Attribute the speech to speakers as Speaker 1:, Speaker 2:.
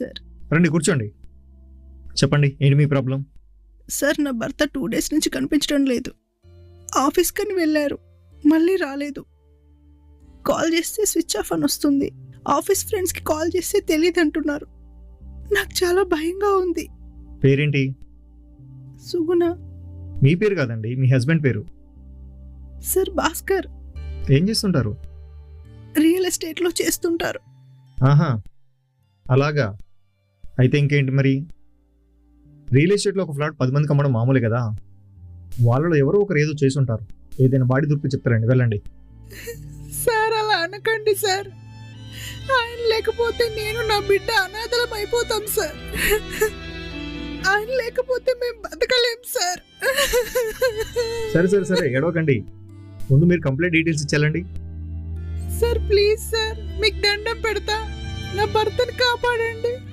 Speaker 1: Sir.
Speaker 2: రండి కూర్చోండి. చెప్పండి ఏంటి మీ ప్రాబ్లం?
Speaker 1: సార్ నా భర్త టూ డేస్ నుంచి కనిపించడం లేదు. ఆఫీస్ కని వెళ్ళారు మళ్ళీ రాలేదు. కాల్ చేస్తే స్విచ్ ఆఫ్ అని వస్తుంది. ఆఫీస్ ఫ్రెండ్స్కి కాల్ చేస్తే తెలియదు అంటున్నారు. నాకు చాలా భయంగా ఉంది.
Speaker 2: పేరేంటి?
Speaker 1: సుగుణ.
Speaker 2: మీ పేరు కాదండి మీ హస్బెండ్ పేరు.
Speaker 1: సార్ భాస్కర్.
Speaker 2: ఏం చేస్తుంటారు?
Speaker 1: రియల్ ఎస్టేట్లో చేస్తుంటారు.
Speaker 2: ఆహా. అలాగా. అయితే ఇంకేంటి మరి? రియల్ ఎస్టేట్లో ఒక ఫ్లాట్ పది మందికి అమ్మడం మామూలే కదా? వాళ్ళలో ఎవరో ఒకరు ఏదో చేసి ఉంటారు ఏదైనా బాడీ దొరికి చెప్తారండి వెళ్ళండి.
Speaker 1: సార్ అలా అనకండి సార్. ఆయన లేకపోతే నేను నా బిడ్డ అనాథలం అయిపోతాం సార్. ఆయన లేకపోతే మేము బతకలేం సార్.
Speaker 2: సరే సరే సరే ఏడవకండి. ముందు మీరు కంప్లీట్ డీటెయిల్స్ ఇచ్చేయాలండి.
Speaker 1: సార్ ప్లీజ్ సార్ మీకు దండం పెడతా. నా భర్తను కాపాడండి.